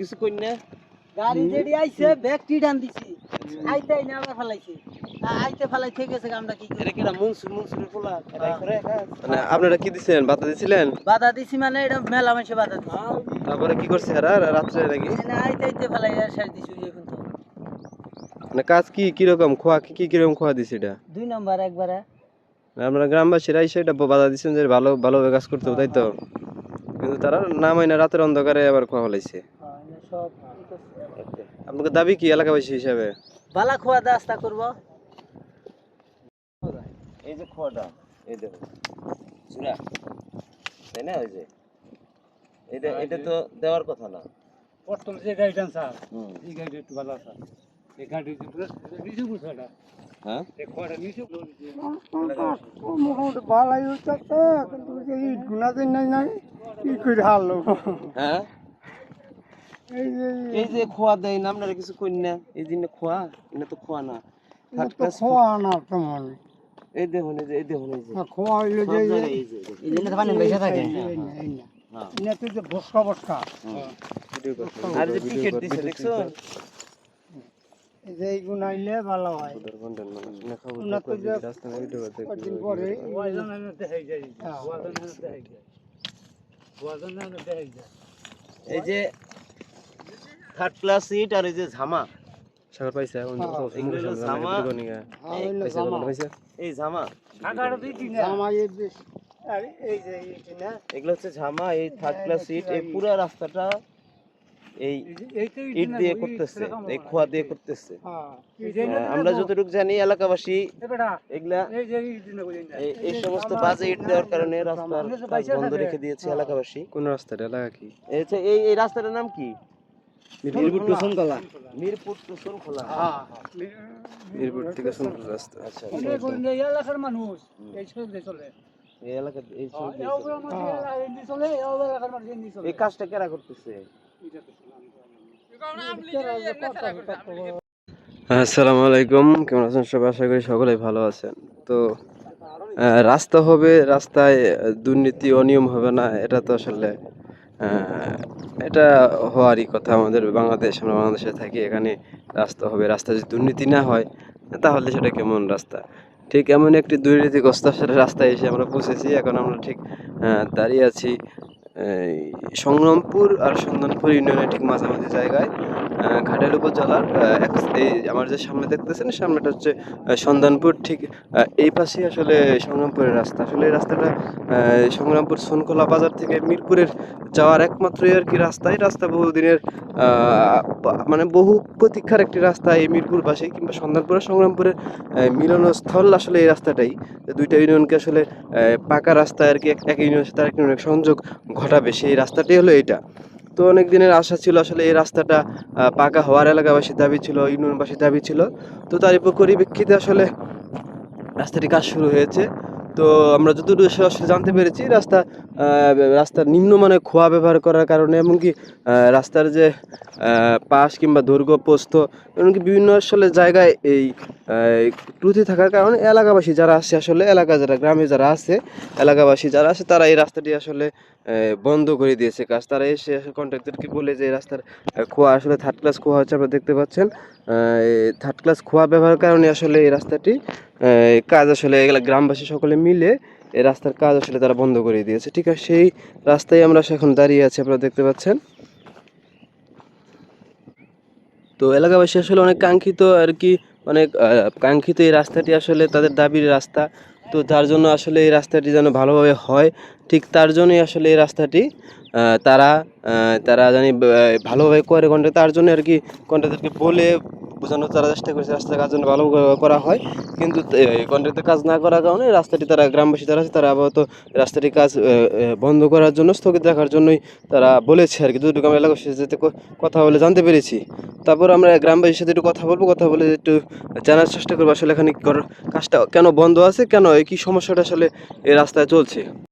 কিছু কই না। গাড়ি যেডি আইছে ব্যাগটি টান দিছি। আইতে না আবার ফেলাইছে। আইতে ফেলাই থেকে গেছে আমরা কি করি। এটা কি না মনসুর মনসুরের পোলা? এটা করে মানে আপনারা কি দিছিলেন বাতা দিছিলেন? বাধা দিছি মানে এটা মেলা মানুষে বাধা দিছি। তারপরে কি করছে রাত্রে নাকি? না আইতে আইতে ফেলাই আর দিছি এখন তো। মানে কাজ কি কীরকম খোয়া কি কি কীরকম খোয়া দিছে এটা? দুই নম্বর একবারে। আপনারা গ্রামবাসীরা এসে এটা বাধা দিচ্ছেন যে ভালো ভালোভাবে কাজ করতে তাই তো? কিন্তু তারা না রাতের অন্ধকারে আবার খোয়া ফেলাইছে। হ্যাঁ। আপনাকে দাবি কি এলাকাবাসী হিসাবে? বালা খোয়া দাস্তা করব। এই যে খোয়াটা এই দেখো চূড়া তাই না ওই যে? এটা এটা তো দেওয়ার কথা না। পটল যে গাড়িটা স্যার হুম। এই গাড়িটা একটু ভালো স্যার হ্যাঁ? মোটামুটি ভালোই হচ্ছে কিন্তু ইট গুনা নাই নাই কি করে হারলো হ্যাঁ এই যে খোয়া দেয় না আপনারা কিছু কই না? এই দিন খোয়া এটা তো খোয়া না। এটা থার্ড তো ক্লাস খোয়া না তেমন। এই দেখুন এই যে এই দেখুন এই যে। খোয়া হইলে যে এই যে- এই যে পানি বেশি থাকে। না, এই না। এটা তো যে বসকা বসকা আর যে টিকেট দিছে দেখছ? যে এই ভালো হয়। এই যে থার্ড ক্লাস সিট আর এই যে ঝামা। সাগর পাইছে এই ঝামা। কাকাটা দিই কি না জামা এই বেশ। আর এই যে এইটি না এগুলো হচ্ছে ঝামা এই থার্ড ক্লাস সিট এই পুরো রাস্তাটা এই ইট দিয়ে করতেছে এই খোয়া দিয়ে করতেছে। হ্যাঁ আমরা যতটুকু জানি এলাকাবাসী এগুলা এই যে এই দিনে কই না এই- এই সমস্ত বাজে ইট দেওয়ার কারণে রাস্তার বন্ধ রেখে দিয়েছে এলাকাবাসী। কোন রাস্তাটা এলাকা কি? এই এই এই রাস্তাটার নাম কি? মিরপুর টু সোনকলা। মিরপুর টু সোনখোলা মিরপুর থেকে সোনকলা রাস্তা। আচ্ছা অনেক অন্য এলাকার মানুষ। এই সব চলে। এই এলাকা এই সব এই এই চলে এই এলাকার মানুষ চলে। এই কাজটা কেরা করতেছে? আসসালামু আলাইকুম, কেমন আছেন সবাই? আশা করি সকলেই ভালো আছেন। তো রাস্তা হবে, রাস্তায় দুর্নীতি অনিয়ম হবে না, এটা তো আসলে এটা হওয়ারই কথা আমাদের বাংলাদেশ, আমরা বাংলাদেশে থাকি, এখানে রাস্তা হবে রাস্তা যদি দুর্নীতি না হয়, তাহলে সেটা কেমন রাস্তা? ঠিক এমন একটি দুর্নীতিগ্রস্ত আসলে রাস্তায় এসে আমরা পৌঁছেছি, এখন আমরা ঠিক দাঁড়িয়ে আছি সংগ্রামপুর আর সন্ধানপুর ইউনিয়নের ঠিক মাঝামাঝি জায়গায়। ঘাটাইল উপজেলার এই আমার যে সামনে দেখতেছেন, সামনেটা হচ্ছে সন্ধানপুর ঠিক এই পাশেই আসলে সংগ্রামপুরের রাস্তা। আসলে এই রাস্তাটা সংগ্রামপুর সোনখোলা বাজার থেকে মিরপুরের যাওয়ার একমাত্রই আর কি রাস্তা। এই রাস্তা বহুদিনের মানে বহু প্রতীক্ষার একটি রাস্তা এই মিরপুর পাশেই কিংবা সন্ধানপুর আর সংগ্রামপুরের মিলনস্থল আসলে এই রাস্তাটাই। দুইটা ইউনিয়নকে আসলে পাকা রাস্তায় আর কি, এক এক ইউনিয়নের সাথে আরেক ইউনিয়নের সংযোগ ঘটাবে। সেই রাস্তাটাই হলো এইটা। তো অনেক দিনের আশা ছিল আসলে এই রাস্তাটা পাকা হওয়ার এলাকাবাসীর দাবি ছিল, ইউনিয়নবাসীর দাবি ছিল। তো তারই পরিপ্রেক্ষিতে আসলে রাস্তাটি কাজ শুরু হয়েছে। তো আমরা যতদূর আসলে জানতে পেরেছি, রাস্তা রাস্তার নিম্নমানের খোয়া ব্যবহার করার কারণে, এমনকি রাস্তার যে পাশ কিংবা দৈর্ঘ্য, প্রস্থ, এমনকি বিভিন্ন আসলে জায়গায় এই ত্রুটি থাকার কারণে এলাকাবাসী যারা আছে আসলে এলাকা যারা, গ্রামে যারা আছে, এলাকাবাসী যারা আছে তারা এই রাস্তাটি আসলে বন্ধ করে দিয়েছে। কাজ তারা এসে কন্ট্রাক্টরকে বলে যে, এই রাস্তার খোয়া আসলে থার্ড ক্লাস খোয়া হচ্ছে, আপনারা দেখতে পাচ্ছেন। থার্ড ক্লাস খোয়া ব্যবহারের কারণে আসলে এই রাস্তাটি কাজ আসলে এগুলা গ্রামবাসী সকলে মিলে এই রাস্তার কাজ আসলে তারা বন্ধ করে দিয়েছে। ঠিক আছে, সেই রাস্তায় আমরা এখন দাঁড়িয়ে আছি, আপনারা দেখতে পাচ্ছেন। তো এলাকাবাসী আসলে অনেক কাঙ্ক্ষিত আর কি, অনেক কাঙ্ক্ষিত এই রাস্তাটি আসলে তাদের দাবির রাস্তা। তো যার জন্য আসলে এই রাস্তাটি যেন ভালোভাবে হয়, ঠিক তার জন্যই আসলে এই রাস্তাটি তারা তারা জানি ভালোভাবে করে কন্ট্রাক্ট তার জন্য আর কি কন্ট্রাক্টরকে বলে বোঝানোর তারা চেষ্টা করেছে, রাস্তার কাজ ভালো করা হয়। কিন্তু কন্ট্রাক্টের কাজ না করার কারণে রাস্তাটি তারা, গ্রামবাসী তারা আছে, তারা আপাতত রাস্তাটির কাজ বন্ধ করার জন্য, স্থগিত রাখার জন্যই তারা বলেছে আর কি। যতটুকু আমরা এলাকার সাথে কথা বলে জানতে পেরেছি। তারপর আমরা গ্রামবাসীর সাথে একটু কথা বলব, কথা বলে একটু জানার চেষ্টা করব, আসলে এখানে কাজটা কেন বন্ধ আছে, কেন, এই কি সমস্যাটা আসলে এই রাস্তায় চলছে।